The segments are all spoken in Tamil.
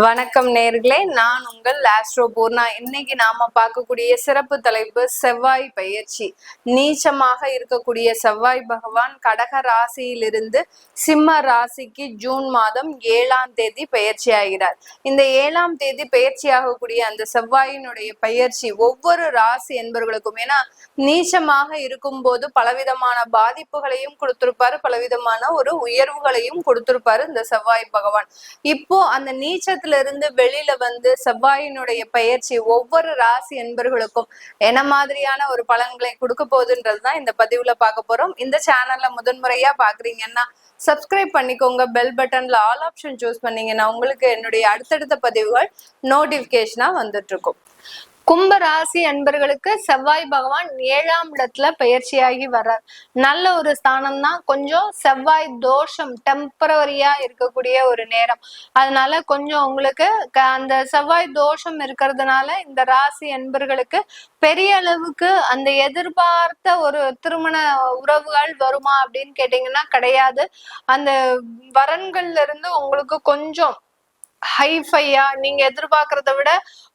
வணக்கம் நேர்களே. நான் உங்கள் ஆஸ்ட்ரோ பூர்ணா. இன்னைக்கு நாம பார்க்கக்கூடிய சிறப்பு தலைப்பு செவ்வாய் பயிற்சி. நீச்சமாக இருக்கக்கூடிய செவ்வாய் பகவான் கடக ராசியிலிருந்து சிம்ம ராசிக்கு ஜூன் மாதம் ஏழாம் தேதி பயிற்சி ஆகிறார். இந்த ஏழாம் தேதி பயிற்சி ஆகக்கூடிய அந்த செவ்வாயினுடைய பயிற்சி ஒவ்வொரு ராசி என்பவர்களுக்கும் ஏன்னா நீச்சமாக இருக்கும் போது பலவிதமான பாதிப்புகளையும் கொடுத்திருப்பாரு பலவிதமான ஒரு உயர்வுகளையும் கொடுத்திருப்பாரு இந்த செவ்வாய் பகவான். இப்போ அந்த நீச்சத்துல இருந்து வெளியில வந்து செவ்வாயினுடைய பயிற்சி ஒவ்வொரு ராசி என்பர்களுக்கும் என்ன மாதிரியான ஒரு பலன்களை கொடுக்க போகுதுன்றதுதான் இந்த பதிவுல பார்க்க போறோம். இந்த சேனல்ல முதன்முறையா பாக்குறீங்கன்னா சப்ஸ்கிரைப் பண்ணிக்கோங்க. பெல் பட்டன்ல ஆல் ஆப்ஷன் சூஸ் பண்ணீங்கன்னா உங்களுக்கு என்னுடைய அடுத்தடுத்த பதிவுகள் நோட்டிபிகேஷனா வந்துட்டு இருக்கும். கும்ப ராசி அன்பர்களுக்கு செவ்வாய் பகவான் ஏழாம் இடத்துல பயிற்சியாகி வர்றார். நல்ல ஒரு ஸ்தானம் தான் கொஞ்சம் செவ்வாய் தோஷம் டெம்பரவரியா இருக்கக்கூடிய ஒரு நேரம். அதனால கொஞ்சம் உங்களுக்கு அந்த செவ்வாய் தோஷம் இருக்கிறதுனால இந்த ராசி அன்பர்களுக்கு பெரிய அளவுக்கு அந்த எதிர்பார்த்த ஒரு திருமண உறவுகள் வருமா அப்படின்னு கேட்டீங்கன்னா கிடையாது. அந்த வரன்கள்ல இருந்து உங்களுக்கு கொஞ்சம் ஹைஃபையா நீங்க எதிர்பார்க்கறத விட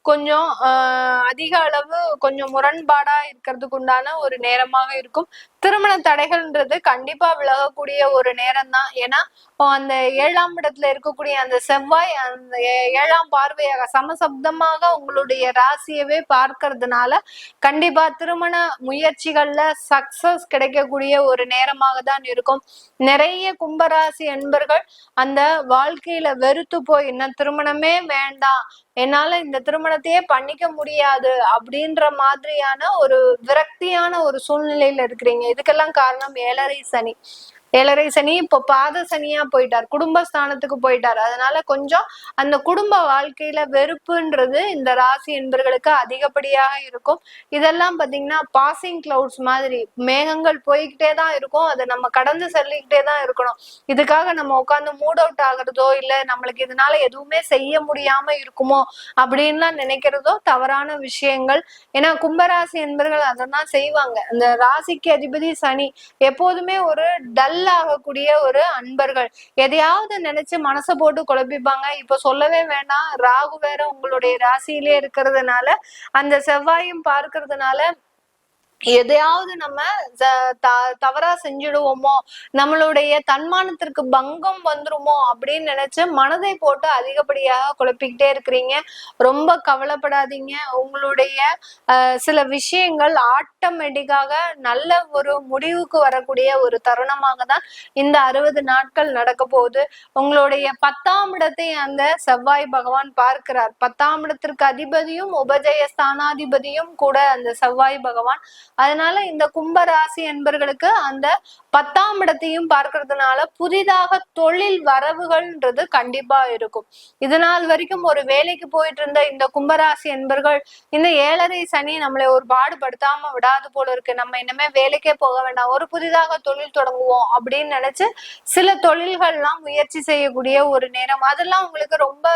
கொஞ்சம் ஆஹ், அதிக அளவு கொஞ்சம் முரண்பாடா இருக்கிறதுக்கு உண்டான ஒரு நேரமாக இருக்கும். திருமண தடைகள்ன்றது கண்டிப்பா விலகக்கூடிய ஒரு நேரம் தான் ஏன்னா அந்த ஏழாம் இடத்துல இருக்கக்கூடிய அந்த செவ்வாய் அந்த ஏழாம் பார்வையாக சமசப்தமாக உங்களுடைய ராசியவே பார்க்கறதுனால கண்டிப்பா திருமண முயற்சிகள்ல சக்சஸ் கிடைக்கக்கூடிய ஒரு நேரமாக தான் இருக்கும். நிறைய கும்பராசி என்பர்கள் அந்த வாழ்க்கையில வெறுத்து போய் என்ன திருமணமே வேண்டாம். என்னால இந்த திருமணத்தையே பண்ணிக்க முடியாது அப்படின்ற மாதிரியான ஒரு விரக்தியான ஒரு சூழ்நிலையில இருக்கிறீங்க. இதுக்கெல்லாம் காரணம் ஏழரை சனி. ஏழரை சனி இப்போ பாத சனியா போயிட்டார். குடும்பஸ்தானத்துக்கு போயிட்டார். அதனால கொஞ்சம் அந்த குடும்ப வாழ்க்கையில வெறுப்புன்றது இந்த ராசி என்பர்களுக்கு அதிகப்படியாக இருக்கும். இதெல்லாம் பாத்தீங்கன்னா பாசிங் கிளவுட்ஸ் மாதிரி மேகங்கள் போய்கிட்டே தான் இருக்கும். அதை நம்ம கடந்து செல்லிக்கிட்டே தான் இருக்கணும். இதுக்காக நம்ம உட்காந்து மூட் அவுட் ஆகுறதோ இல்ல நம்மளுக்கு இதனால எதுவுமே செய்ய முடியாம இருக்குமோ அப்படின்லாம் நினைக்கிறதோ தவறான விஷயங்கள். ஏன்னா கும்பராசி என்பர்கள் அதைதான் செய்வாங்க. அந்த ராசிக்கு அதிபதி சனி எப்போதுமே ஒரு டல் ஆகக்கூடிய ஒரு அன்பர்கள். எதையாவது நினைச்சு மனசை போட்டு குழப்பிப்பாங்க. இப்ப சொல்லவே வேண்டாம் ராகு வேற உங்களுடைய ராசியிலே இருக்கிறதுனால அந்த செவ்வாயும் பார்க்கறதுனால எதையாவது நம்ம த- தவறா செஞ்சுடுவோமோ நம்மளுடைய தன்மானத்திற்கு பங்கம் வந்துருமோ அப்படின்னு நினைச்சு மனதை போட்டு அதிகப்படியாக குழப்பிக்கிட்டே இருக்கிறீங்க. ரொம்ப கவலைப்படாதீங்க. உங்களுடைய அஹ், சில விஷயங்கள் ஆட்டோமேட்டிக்காக நல்ல ஒரு முடிவுக்கு வரக்கூடிய ஒரு தருணமாக தான் இந்த அறுபது நாட்கள் நடக்க போகுது. உங்களுடைய பத்தாம் இடத்தை அந்த செவ்வாய் பகவான் பார்க்கிறார். பத்தாம் இடத்திற்கு அதிபதியும் உபஜய ஸ்தானாதிபதியும் கூட அந்த செவ்வாய் பகவான் அதனால இந்த கும்ப ராசி என்பர்களுக்கு அந்த பத்தாம் இடத்தையும் பார்க்கறதுனால புதிதாக தொழில் வரவுகள்ன்றது கண்டிப்பா இருக்கும். இது நாள் வரைக்கும் ஒரு வேலைக்கு போயிட்டு இருந்த இந்த கும்பராசி என்பர்கள் இந்த ஏழரை சனி நம்மளை ஒரு பாடுபடுத்தாம விடாது போல இருக்கு. நம்ம இனிமே வேலைக்கே போக வேண்டாம். ஒரு புதிதாக தொழில் தொடங்குவோம் அப்படின்னு நினைச்சு சில தொழில்கள்லாம் முயற்சி செய்யக்கூடிய ஒரு நேரம். அதெல்லாம் உங்களுக்கு ரொம்ப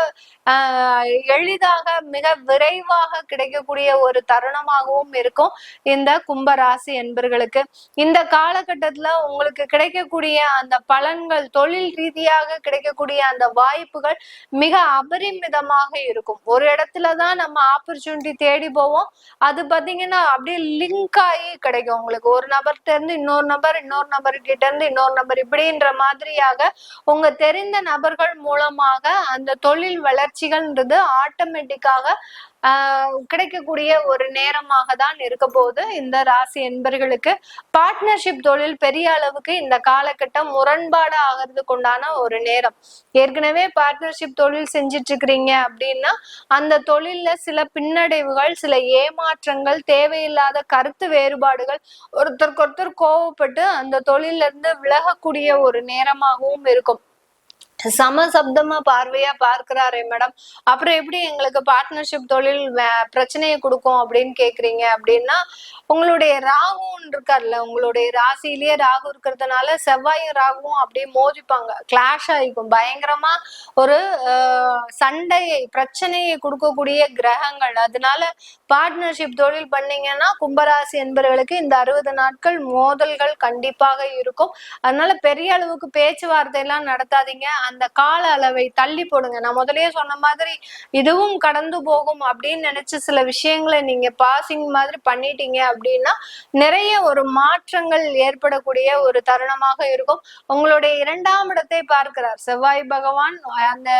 ஆஹ் எளிதாக மிக விரைவாக கிடைக்கக்கூடிய ஒரு தருணமாகவும் இருக்கும் இந்த கும்பராசி என்பர்களுக்கு. இந்த காலகட்டத்துல உங்களுக்கு கிடைக்கக்கூடிய அந்த பலன்கள் தொழில் ரீதியாக கிடைக்கக்கூடிய அந்த வாய்ப்புகள் மிக அபரிமிதமாக இருக்கும். ஒரு இடத்துலதான் நம்ம ஆப்பர்ச்சுனிட்டி தேடி போவோம். அது பாத்தீங்கன்னா அப்படியே லிங்க் ஆகி கிடைக்கும். உங்களுக்கு ஒரு நபர்கிட்ட இருந்து இன்னொரு நபர் இன்னொரு நபர் கிட்ட இருந்து இன்னொரு நபர் இப்படின்ற மாதிரியாக உங்க தெரிந்த நபர்கள் மூலமாக அந்த தொழில் வளர்ச்சிகள்ன்றது ஆட்டோமேட்டிக்காக கிடைக்கக்கூடிய ஒரு நேரமாக தான் இருக்க போது இந்த ராசி என்பர்களுக்கு பார்ட்னர்ஷிப் தொழில் பெரிய அளவுக்கு இந்த காலகட்டம் முரண்பாடு ஆகிறதுக்கு உண்டான ஒரு நேரம். ஏற்கனவே பார்ட்னர்ஷிப் தொழில் செஞ்சுட்டு இருக்கிறீங்க அப்படின்னா அந்த தொழில்ல சில பின்னடைவுகள் சில ஏமாற்றங்கள் தேவையில்லாத கருத்து வேறுபாடுகள் ஒருத்தருக்கு ஒருத்தர் கோவப்பட்டு அந்த தொழில இருந்து விலகக்கூடிய ஒரு நேரமாகவும் இருக்கும். சமசப்தமா பார்வையா பார்க்கிறாரே மேடம். அப்புறம் எப்படி எங்களுக்கு பார்ட்னர்ஷிப் தொழில் பிரச்சனையை கொடுக்கும் அப்படின்னு கேக்குறீங்க அப்படின்னா உங்களுடைய ராகுன்னு இருக்கார்ல உங்களுடைய ராசியிலேயே ராகு இருக்கிறதுனால செவ்வாயும் ராகுவும் அப்படியே மோதிப்பாங்க. கிளாஷ் ஆகிக்கும். பயங்கரமா ஒரு சண்டையை பிரச்சனையை கொடுக்கக்கூடிய கிரகங்கள். அதனால பார்ட்னர்ஷிப் தொழில் பண்ணீங்கன்னா கும்பராசி என்பவர்களுக்கு இந்த அறுபது நாட்கள் மோதல்கள் கண்டிப்பாக இருக்கும். அதனால பெரிய அளவுக்கு பேச்சுவார்த்தை எல்லாம் நடத்தாதீங்க. அந்த கால அளவை தள்ளி போடுங்க. நான் முதலே சொன்ன மாதிரி இதுவும் கடந்து போகும் அப்படின்னு நினைச்சு சில விஷயங்களை நீங்க பாசிங் மாதிரி பண்ணிட்டீங்க அப்படின்னா நிறைய ஒரு மாற்றங்கள் ஏற்படக்கூடிய ஒரு தருணமாக இருக்கும். உங்களுடைய இரண்டாம் இடத்தை பார்க்கிறார். செவ்வாய் பகவான் அந்த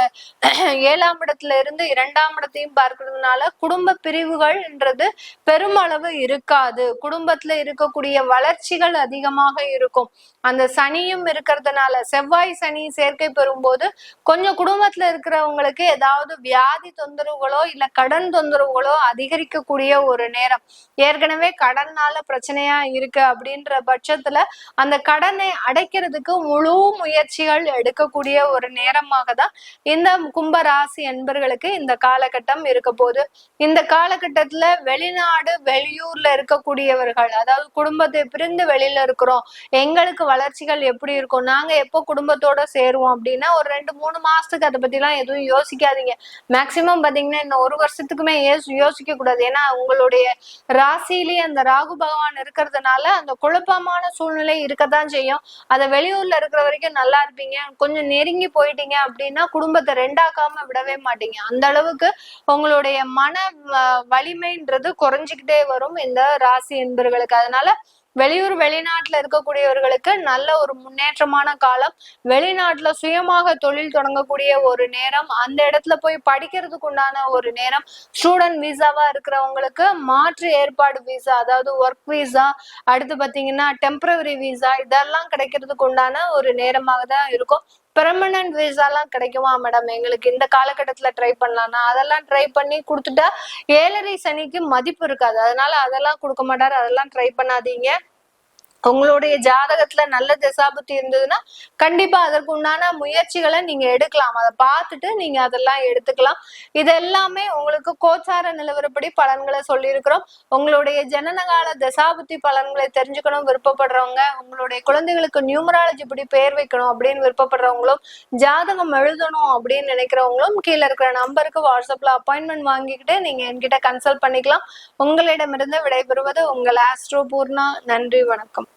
ஏழாம் இடத்துல இருந்து இரண்டாம் இடத்தையும் பார்க்கறதுனால குடும்ப பிரிவுகள்ன்றது பெருமளவு இருக்காது. குடும்பத்துல இருக்கக்கூடிய வளர்ச்சிகள் அதிகமாக இருக்கும். அந்த சனியும் இருக்கிறதுனால செவ்வாய் சனி சேர்க்கை போது கொஞ்சம் குடும்பத்துல இருக்கிறவங்களுக்கு ஏதாவது வியாதி தொந்தரவுகளோ இல்ல கடன் தொந்தரவுகளோ அதிகரிக்கக்கூடிய ஒரு நேரம். ஏற்கனவே கடன்னால பிரச்சனையா இருக்கு அப்படின்ற பட்சத்துல அந்த கடனை அடைக்கிறதுக்கு முழு முயற்சிகள் எடுக்கக்கூடிய ஒரு நேரமாக தான் இந்த கும்ப ராசி என்பர்களுக்கு இந்த காலகட்டம் இருக்க போகுது. இந்த காலகட்டத்துல வெளிநாடு வெளியூர்ல இருக்கக்கூடியவர்கள் அதாவது குடும்பத்தை பிரிந்து வெளியில இருக்கிறோம். எங்களுக்கு வளர்ச்சிகள் எப்படி இருக்கும்? நாங்க எப்போ குடும்பத்தோட சேருவோம் அப்படின்னா ஒரு ரெண்டு மூணு மாசத்துக்கு அதை பத்தி எல்லாம் எதுவும் யோசிக்காதீங்க. மேக்சிமம் பாத்தீங்கன்னா இன்னும் ஒரு வருஷத்துக்குமே யோசிக்க கூடாது. ஏன்னா உங்களுடைய ராசிலேயே அந்த ராகு பகவான் இருக்கிறதுனால அந்த குழப்பமான சூழ்நிலை இருக்கத்தான் செய்யும். அதை வெளியூர்ல இருக்கிற வரைக்கும் நல்லா இருப்பீங்க. கொஞ்சம் நெருங்கி போயிட்டீங்க அப்படின்னா குடும்பத்தை ரெண்டாக்காம விடவே மாட்டீங்க. அந்த அளவுக்கு உங்களுடைய மன வ- வலிமைன்றது குறைஞ்சிக்கிட்டே வரும் இந்த ராசி என்பர்களுக்கு. அதனால வெளியூர் வெளிநாட்டுல இருக்கக்கூடியவர்களுக்கு நல்ல ஒரு முன்னேற்றமான காலம். வெளிநாட்டுல சுயமாக தொழில் தொடங்கக்கூடிய ஒரு நேரம். அந்த இடத்துல போய் படிக்கிறதுக்கு உண்டான ஒரு நேரம். ஸ்டூடெண்ட் விசாவா இருக்கிறவங்களுக்கு மாற்று ஏற்பாடு விசா அதாவது ஒர்க் விசா அடுத்து பாத்தீங்கன்னா டெம்பரவரி விசா இதெல்லாம் கிடைக்கிறதுக்கு உண்டான ஒரு நேரமாக தான் இருக்கும். பெர்மனன்ட் விசாலாம் கிடைக்குமா மேடம் எங்களுக்கு இந்த காலகட்டத்துல ட்ரை பண்ணலாம்னா அதெல்லாம் ட்ரை பண்ணி கொடுத்துட்டா ஏழரை சனிக்கு மதிப்பு இருக்காது. அதனால அதெல்லாம் கொடுக்க மாட்டாரு. அதெல்லாம் ட்ரை பண்ணாதீங்க. உங்களுடைய ஜாதகத்துல நல்ல திசாபுத்தி இருந்ததுன்னா கண்டிப்பா அதற்கு உண்டான முயற்சிகளை நீங்க எடுக்கலாம். அதை பார்த்துட்டு நீங்க அதெல்லாம் எடுத்துக்கலாம். இது எல்லாமே உங்களுக்கு கோச்சார நிலவரப்படி பலன்களை சொல்லியிருக்கிறோம். உங்களுடைய ஜனனகால தசாபுத்தி பலன்களை தெரிஞ்சுக்கணும் விருப்பப்படுறவங்க உங்களுடைய குழந்தைகளுக்கு நியூமராலஜி படி பெயர் வைக்கணும் அப்படின்னு விருப்பப்படுறவங்களும் ஜாதகம் எழுதணும் அப்படின்னு நினைக்கிறவங்களும் கீழே இருக்கிற நம்பருக்கு வாட்ஸ்அப்ல அப்பாயின்மெண்ட் வாங்கிக்கிட்டு நீங்க என்கிட்ட கன்சல்ட் பண்ணிக்கலாம். உங்களிடமிருந்து விடைபெறுவது உங்கள் ஆஸ்ட்ரோ பூர்ணா. நன்றி வணக்கம்.